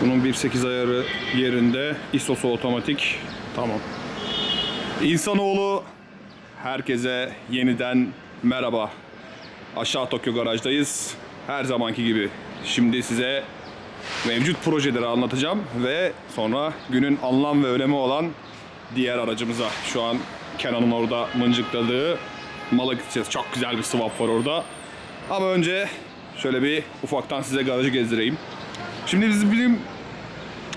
Bunun 1.8 ayarı yerinde. ISO'su otomatik. Tamam. İnsanoğlu herkese yeniden merhaba. Aşağı Tokyo garajdayız. Her zamanki gibi. Şimdi size mevcut projeleri anlatacağım ve sonra günün anlam ve önemi olan diğer aracımıza. Şu an Kenan'ın orada mıncıkladığı mala gideceğiz. Çok güzel bir swap var orada. Ama önce şöyle bir ufaktan size garajı gezdireyim. Şimdi biz bizim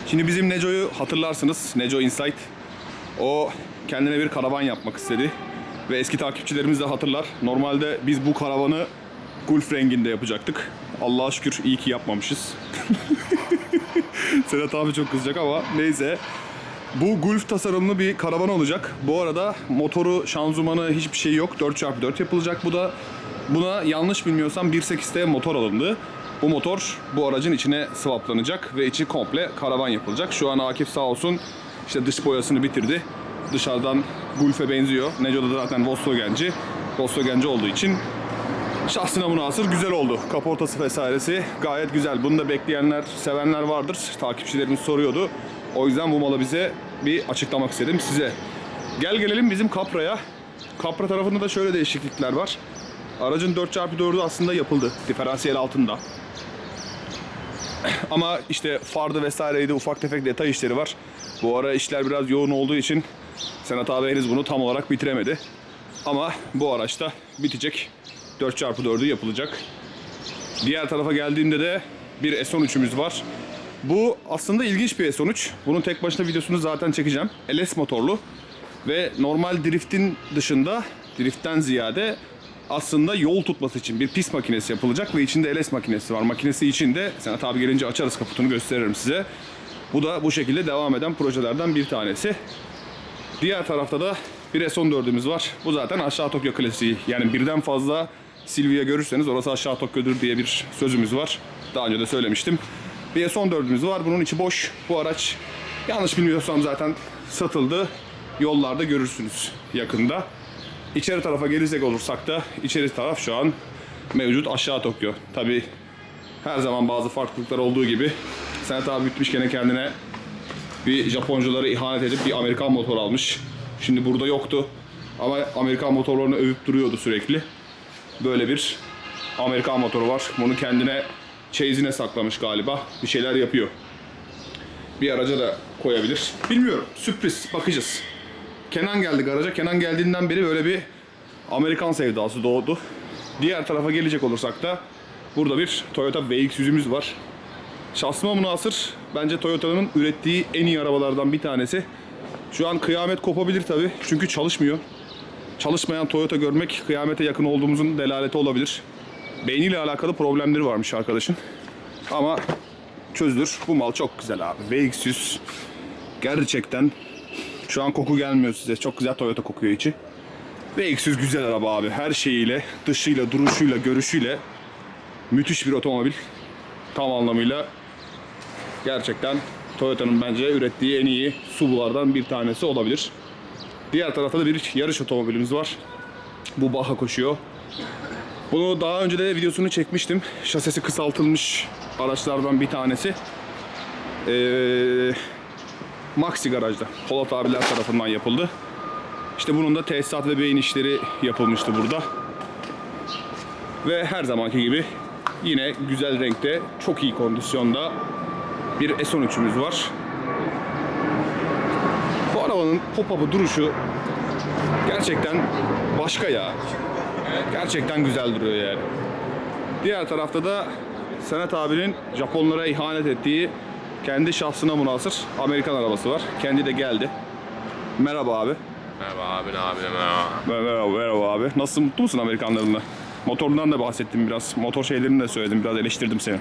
Şimdi bizim Neco'yu hatırlarsınız. Neco Insight. O kendine bir karavan yapmak istedi. Ve eski takipçilerimiz de hatırlar. Normalde biz bu karavanı Gulf renginde yapacaktık. Allah'a şükür iyi ki yapmamışız. Sedat abi çok kızacak ama neyse. Bu Gulf tasarımlı bir karavan olacak. Bu arada motoru, şanzımanı hiçbir şey yok. 4x4 yapılacak. Bu da buna yanlış bilmiyorsam 1.8T motor alındı. Bu motor bu aracın içine swaplanacak ve içi komple karavan yapılacak. Şu an Akif sağ olsun işte dış boyasını bitirdi. Dışarıdan Gulf'e benziyor. Neco'da da zaten Volkswagen'ci. Volkswagen'ci olduğu için Şahsına münasır güzel oldu. Kaportası vesairesi gayet güzel. Bunu da bekleyenler, sevenler vardır. Takipçilerimiz soruyordu. O yüzden bu malı bize bir açıklamak istedim size. Gel gelelim bizim Capra'ya. Capra tarafında da şöyle değişiklikler var. Aracın 4x4'ü aslında yapıldı. Diferansiyel altında. Ama işte fardı vesaireydi ufak tefek detay işleri var. Bu ara işler biraz yoğun olduğu için Senat abi henüz bunu tam olarak bitiremedi. Ama bu araçta bitecek. 4x4'ü yapılacak. Diğer tarafa geldiğimde de bir S13'ümüz var. Bu aslında ilginç bir S13. Bunun tek başına videosunu zaten çekeceğim. LS motorlu ve normal driftin dışında driftten ziyade aslında yol tutması için bir pist makinesi yapılacak ve içinde LS makinesi var. Makinesi içinde Senat abi gelince açarız kaputunu gösteririm size. Bu da bu şekilde devam eden projelerden bir tanesi. Diğer tarafta da bir S14'ümüz var. Bu zaten aşağı Tokyo klasiği. Yani birden fazla Silvia görürseniz orası aşağı Tokyo'dur diye bir sözümüz var. Daha önce de söylemiştim. Bir S14'ümüz var. Bunun içi boş. Bu araç yanlış bilmiyorsam zaten satıldı. Yollarda görürsünüz yakında. İçeri tarafa gelecek olursak da içeri taraf şu an mevcut aşağı Tokyo. Tabi her zaman bazı farklılıklar olduğu gibi Senet abi bitmiş gene kendine bir Japonculara ihanet edip bir Amerikan motor almış. Şimdi burada yoktu. Ama Amerikan motorlarını övüp duruyordu sürekli. Böyle bir Amerikan motoru var. Bunu kendine çeyizine saklamış galiba. Bir şeyler yapıyor. Bir araca da koyabilir. Bilmiyorum. Sürpriz. Bakacağız. Kenan geldi garaja. Kenan geldiğinden beri böyle bir Amerikan sevdası doğdu. Diğer tarafa gelecek olursak da burada bir Toyota VX100'ümüz var. Şahsıma münasır bence Toyota'nın ürettiği en iyi arabalardan bir tanesi. Şu an kıyamet kopabilir tabi çünkü çalışmıyor. Çalışmayan Toyota görmek kıyamete yakın olduğumuzun delaleti olabilir. Beyniyle alakalı problemleri varmış arkadaşın. Ama çözülür. Bu mal çok güzel abi. VX100 gerçekten şu an koku gelmiyor size. Çok güzel Toyota kokuyor içi. VX100 güzel araba abi. Her şeyiyle, dışıyla, duruşuyla, görüşüyle müthiş bir otomobil. Tam anlamıyla gerçekten Toyota'nın bence ürettiği en iyi SUV'lardan bir tanesi olabilir. Diğer tarafta da bir yarış otomobilimiz var. Bu Baha koşuyor. Bunu daha önce de videosunu çekmiştim. Şasisi kısaltılmış araçlardan bir tanesi. Ee, Maxi garajda. Polat abiler tarafından yapıldı. İşte bunun da tesisat ve beyin işleri yapılmıştı burada. Ve her zamanki gibi yine güzel renkte, çok iyi kondisyonda bir S13'ümüz var. Bu arabanın pop-up'ı duruşu gerçekten başka ya. Gerçekten güzel duruyor yani. Diğer tarafta da Senet abinin Japonlara ihanet ettiği kendi şahsına münasır Amerikan arabası var. Kendi de geldi. Merhaba abi. Merhaba abi abi merhaba. Merhaba, merhaba abi. Nasılsın? Mutlu musun Amerikanlarınla? Motorundan da bahsettim biraz. Motor şeylerini de söyledim. Biraz eleştirdim seni.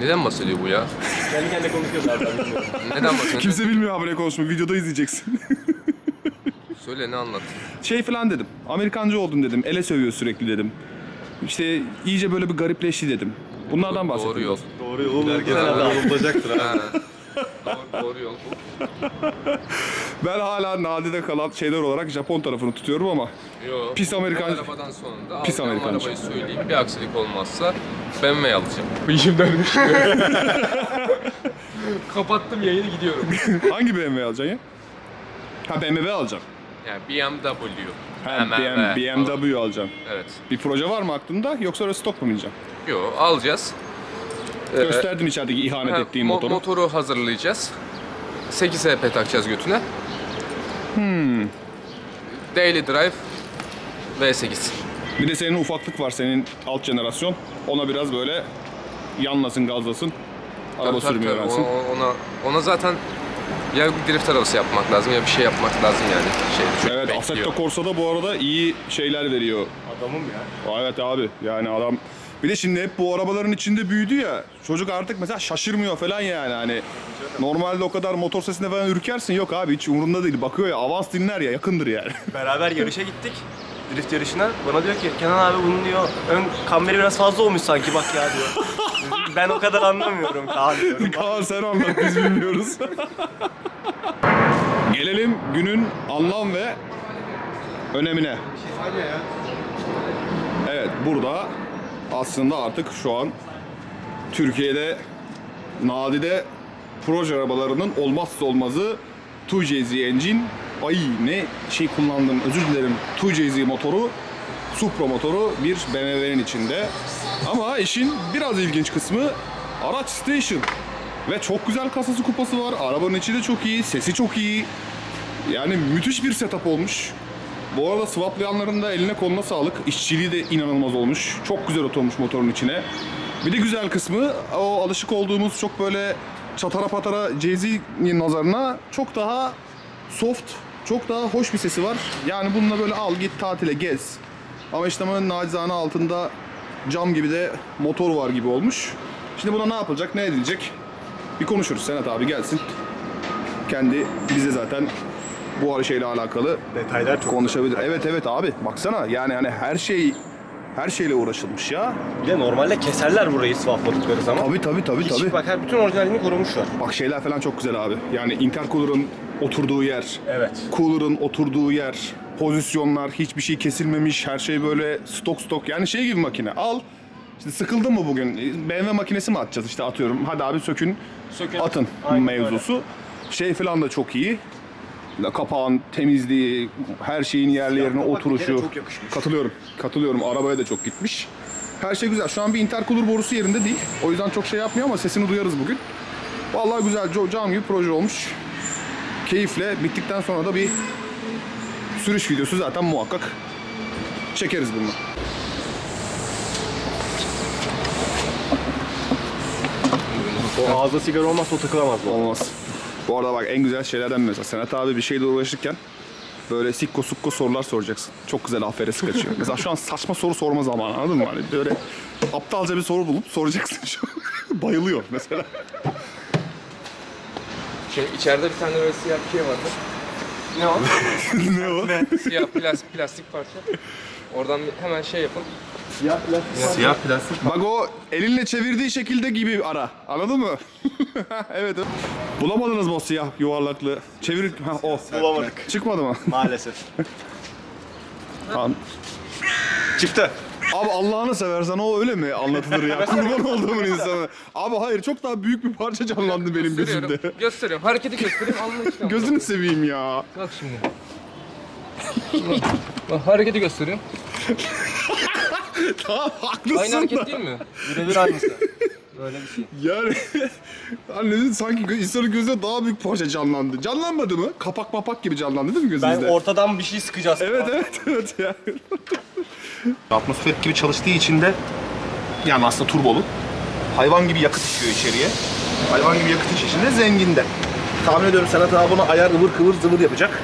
Neden bahsediyor bu ya? Kendi kendine konuşuyor zaten bilmiyorum. Neden bahsediyor? Kimse bilmiyor abi ne konuşma. Videoda izleyeceksin. Söyle ne anlat? şey falan dedim. Amerikancı oldun dedim. Ele sövüyor sürekli dedim. İşte iyice böyle bir garipleşti dedim. Bunlardan bahsettim. Doğru yol. Doğru yolu herkes yorumlayacaktır ha. Ha. doğru, doğru yol bu. Ben hala nadide kalan şeyler olarak Japon tarafını tutuyorum ama Yo. Pis Amerikan- Bu arabadan sonunda Pis alacağım Amerikancı. arabayı söyleyeyim. Bir aksilik olmazsa BMW alacağım. İşim dönmüş. Kapattım yayını gidiyorum. Hangi BMW alacaksın ya? Ha BMW alacaksın. Yani BMW. Ha, BMW. BMW alacaksın. Evet. Bir proje var mı aklında yoksa öyle stok mu bineceksin? Yo alacağız. Ee, Gösterdin içerideki ihanet ha, ettiğin mo- motoru. Motoru hazırlayacağız. 8 HP takacağız götüne. Hmm. Daily Drive V8. Bir de senin ufaklık var senin alt jenerasyon. Ona biraz böyle yanlasın gazlasın. Araba Tabii, tabii, sürmeyi tabii. öğrensin. Ona, ona zaten ya bir drift arabası yapmak lazım ya bir şey yapmak lazım yani. Şeyde çünkü Evet bekliyor. Assetto Corsa'da bu arada iyi şeyler veriyor. Adamım ya. Evet abi yani adam bir de şimdi hep bu arabaların içinde büyüdü ya. Çocuk artık mesela şaşırmıyor falan yani hani. Normalde o kadar motor sesine falan ürkersin. Yok abi hiç umurunda değil. Bakıyor ya avans dinler ya yakındır yani. Beraber yarışa gittik. Drift yarışına. Bana diyor ki Kenan abi bunun diyor ön kamberi biraz fazla olmuş sanki bak ya diyor. Ben o kadar anlamıyorum Kaan diyorum. Kaan sen anlat biz bilmiyoruz. Gelelim günün anlam ve önemine. Evet burada aslında artık şu an Türkiye'de nadide proje arabalarının olmazsa olmazı 2JZ engine. Ay ne şey kullandım özür dilerim. 2JZ motoru Supra motoru bir BMW'nin içinde. Ama işin biraz ilginç kısmı araç station. Ve çok güzel kasası kupası var. Arabanın içi de çok iyi, sesi çok iyi. Yani müthiş bir setup olmuş. Bu arada swaplayanların da eline koluna sağlık. İşçiliği de inanılmaz olmuş. Çok güzel oturmuş motorun içine. Bir de güzel kısmı o alışık olduğumuz çok böyle çatara patara Jay-Z'nin nazarına çok daha soft, çok daha hoş bir sesi var. Yani bununla böyle al git tatile gez. Ama işte nacizane altında cam gibi de motor var gibi olmuş. Şimdi buna ne yapılacak, ne edilecek? Bir konuşuruz. Senat abi gelsin. Kendi bize zaten bu şeyle alakalı Detaylar çok konuşabilir. Evet evet abi baksana yani hani her şey her şeyle uğraşılmış ya. Bir de normalde keserler burayı swapladıkları zaman. Tabii tabii tabii Hiç tabii. bak her bütün orijinalliğini korumuşlar. Bak şeyler falan çok güzel abi. Yani intercooler'ın oturduğu yer, Evet. cooler'ın oturduğu yer, pozisyonlar, hiçbir şey kesilmemiş, her şey böyle stok stok. Yani şey gibi makine. Al. İşte sıkıldın mı bugün? BMW makinesi mi atacağız işte atıyorum. Hadi abi sökün, Sökün. atın Aynen mevzusu. Şey falan da çok iyi. Kapağın temizliği, her şeyin yerli yerine bir oturuşu. Katılıyorum. Katılıyorum. Arabaya da çok gitmiş. Her şey güzel. Şu an bir intercooler borusu yerinde değil. O yüzden çok şey yapmıyor ama sesini duyarız bugün. Vallahi güzel. Cam gibi proje olmuş. Keyifle bittikten sonra da bir sürüş videosu zaten muhakkak çekeriz bunu. O ağızda sigara olmazsa o takılamaz bu. Olmaz. Bu arada bak en güzel şeylerden mesela Senat abi bir şeyle uğraşırken böyle sikko sukko sorular soracaksın. Çok güzel aferesi kaçıyor. mesela şu an saçma soru sorma zamanı anladın mı? Hani böyle aptalca bir soru bulup soracaksın şu an. Bayılıyor mesela. Şey, içeride bir tane böyle siyah bir şey vardı. Ne o? ne o? Siyah plastik, plastik parça. Oradan hemen şey yapın. Siyah plastik. Bak o elinle çevirdiği şekilde gibi ara. Anladın mı? evet. Bulamadınız mı o siyah yuvarlaklı? Çevir... Ha o. Bulamadık. Çıkmadı mı? Maalesef. Tamam. Çıktı. Abi Allah'ını seversen o öyle mi anlatılır ya? Kurban olduğumun insanı. Abi hayır çok daha büyük bir parça canlandı benim gözümde. Gösteriyorum. Gösteriyorum. Hareketi göstereyim anlayacağım. Gözünü seveyim ya. Bak şimdi. Bak, bak hareketi gösteriyorum. Tamam haklısın Aynı da. hareket değil mi? Birebir aynısı. Böyle bir şey. Yani annenin sanki gö- insanın gözünde daha büyük parça canlandı. Canlanmadı mı? Kapak mapak gibi canlandı değil mi Ben gözünüzde? ortadan bir şey sıkacağız. Evet evet evet yani. Atmosfer gibi çalıştığı için de yani aslında turbolu. Hayvan gibi yakıt içiyor içeriye. Hayvan gibi yakıt içişinde zenginde. Tahmin ediyorum Senat abi buna ayar ıvır kıvır zıvır yapacak.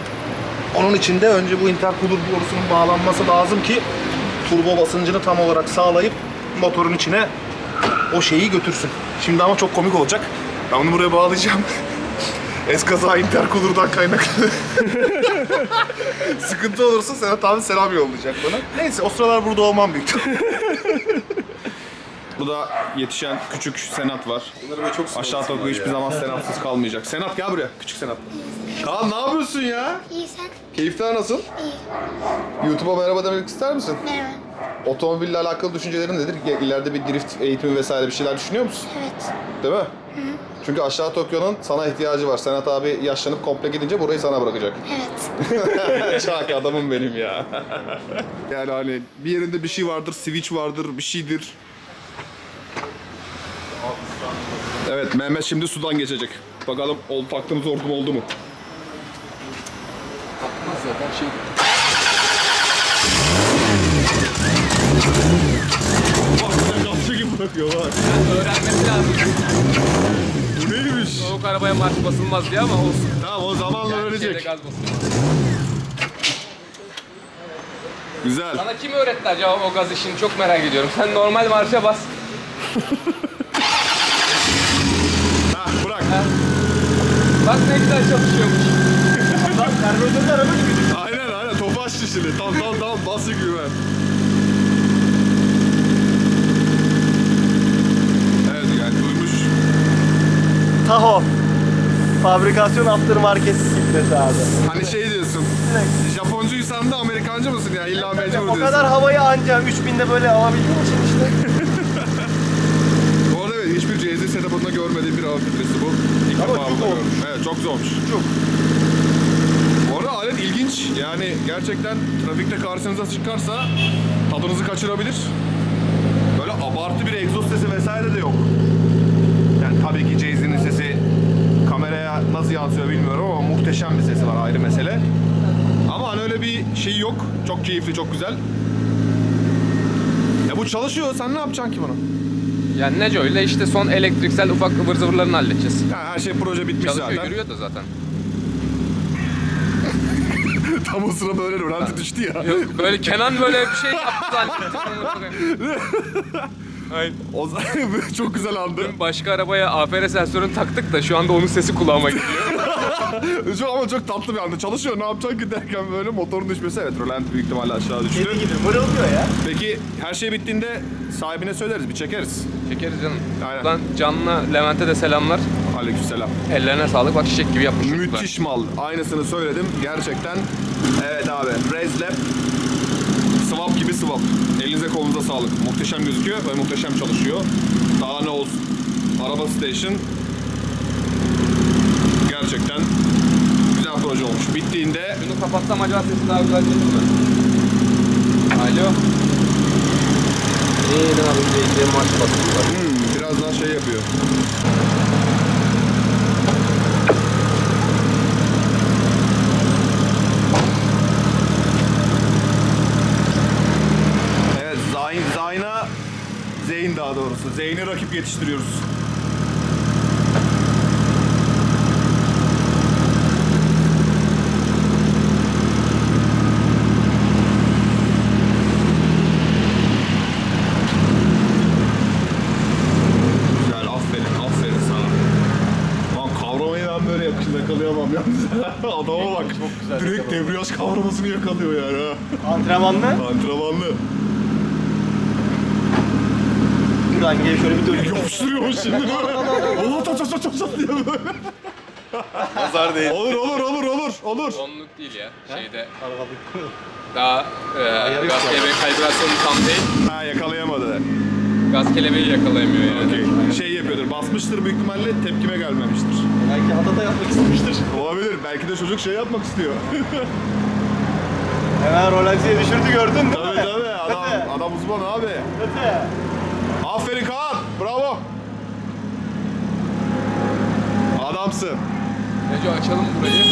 Onun için de önce bu intercooler borusunun bağlanması lazım ki turbo basıncını tam olarak sağlayıp motorun içine o şeyi götürsün. Şimdi ama çok komik olacak. Ben bunu buraya bağlayacağım. Eskaza intercooler'dan kaynaklı. Sıkıntı olursa Senat abi selam yollayacak bana. Neyse o sıralar burada olmam büyük. Bu da yetişen küçük senat var. Bunları böyle çok Aşağı toku hiçbir zaman senatsız kalmayacak. Senat gel buraya. Küçük senat. Kaan ne yapıyorsun ya? İyi sen. Keyifler nasıl? İyi. YouTube'a merhaba demek ister misin? Merhaba. Otomobille alakalı düşüncelerin nedir? İleride bir drift eğitimi vesaire bir şeyler düşünüyor musun? Evet. Değil mi? Çünkü aşağı Tokyo'nun sana ihtiyacı var. Senat abi yaşlanıp komple gidince burayı sana bırakacak. Evet. Çak adamım benim ya. yani hani bir yerinde bir şey vardır, switch vardır, bir şeydir. Evet Mehmet şimdi sudan geçecek. Bakalım ol, taktığımız hortum oldu mu? Zaten şey Bak gazlı gibi bırakıyor bak. öğrenmesi lazım. Soğuk arabaya marş basılmaz diye ama olsun. Tamam o zamanla Yani şeyde öğrenecek. gaz basılmaz. Güzel. Sana kim öğretti acaba o gaz işini çok merak ediyorum. Sen normal marşa bas. Ha bırak. Bak ne güzel çalışıyormuş. Lan karbüratörlü araba gibi. Aynen aynen topaç şimdi. Tam tam tam bası gibi ben. Evet yani duymuş. Taho. Fabrikasyon aftermarket bisikleti abi. Hani şey diyorsun. Japoncuysan da Amerikancı mısın ya? İlla mecbur O diyorsun. kadar havayı anca 3000'de böyle alabildiğin için işte. Bu arada evet hiçbir CZ setup'ında görmediğim bir hava filtresi bu. İlk Ama defa çok burada olmuş. Evet çok zormuş. Çok. Bu arada alet ilginç. Yani gerçekten trafikte karşınıza çıkarsa tadınızı kaçırabilir. Böyle abartı bir egzoz sesi vesaire de yok. Yani tabii ki Jay-Z'nin sesi kameraya nasıl yansıyor bilmiyorum ama muhteşem bir sesi var ayrı mesele. Ama hani öyle bir şey yok. Çok keyifli, çok güzel. Ya bu çalışıyor. Sen ne yapacaksın ki bunu? Yani Neco ile işte son elektriksel ufak ıvır zıvırlarını halledeceğiz. Ya her şey proje bitmiş Çalışıyor, zaten. yürüyor da zaten. Tam o sıra böyle rölanti düştü ya. Yok, böyle Kenan böyle bir şey yaptı zannettim. Hayır. O zaman çok güzel andı. Başka arabaya AFR sensörünü taktık da şu anda onun sesi kulağıma gidiyor. Çok ama çok tatlı bir anda. Çalışıyor ne yapacaksın ki derken böyle motorun düşmesi evet rölanti büyük ihtimalle aşağı düştü. Kedi gibi mırıldıyor ya. Peki her şey bittiğinde sahibine söyleriz bir çekeriz. Çekeriz canım. Aynen. Buradan Can'la Levent'e de selamlar. Aleykümselam. Ellerine sağlık. Bak çiçek gibi yapmış. çocuklar. Müthiş mal. Aynısını söyledim. Gerçekten. Evet abi. Rezlep. Swap gibi swap. Elinize kolunuza sağlık. Muhteşem gözüküyor ve muhteşem çalışıyor. Daha ne olsun. Araba station. Gerçekten güzel proje olmuş. Bittiğinde Şunu kapatsam acaba sesi daha güzel gelir mi? Alo. De abi bir de maç basıyorlar. hmm, biraz daha şey yapıyor. Evet, Zayn, Zayn'a Zeyn daha doğrusu. Zeyn'i rakip yetiştiriyoruz. Güzel, aferin, aferin sana. Lan kavramayı ben böyle yakışında yakalayamam yalnız. Adama bak. Çok güzel Direkt debriyaj kavramasını yakalıyor yani ha. Antrenmanlı. Antrenmanlı. Lan gel şöyle bir dönüyor. Yapıştırıyormuş şimdi. Allah ta ta ta ta ta diye böyle. Nazar değil. Olur olur olur olur olur. Onluk değil ya. Şeyde daha e, gaz kelebeği kalibrasyonu tam değil. Ha yakalayamadı. Gaz kelebeği yakalayamıyor yani. Okey. Şey yapıyordur. Basmıştır büyük ihtimalle tepkime gelmemiştir. Belki hatata yapmak istemiştir. Olabilir. Belki de çocuk şey yapmak istiyor. Hemen Rolexi'ye düşürdü gördün değil tabii tabii. Adam, adam uzman abi. Öte. Aferin Kaan. Bravo. Adamsın. Neco açalım burayı.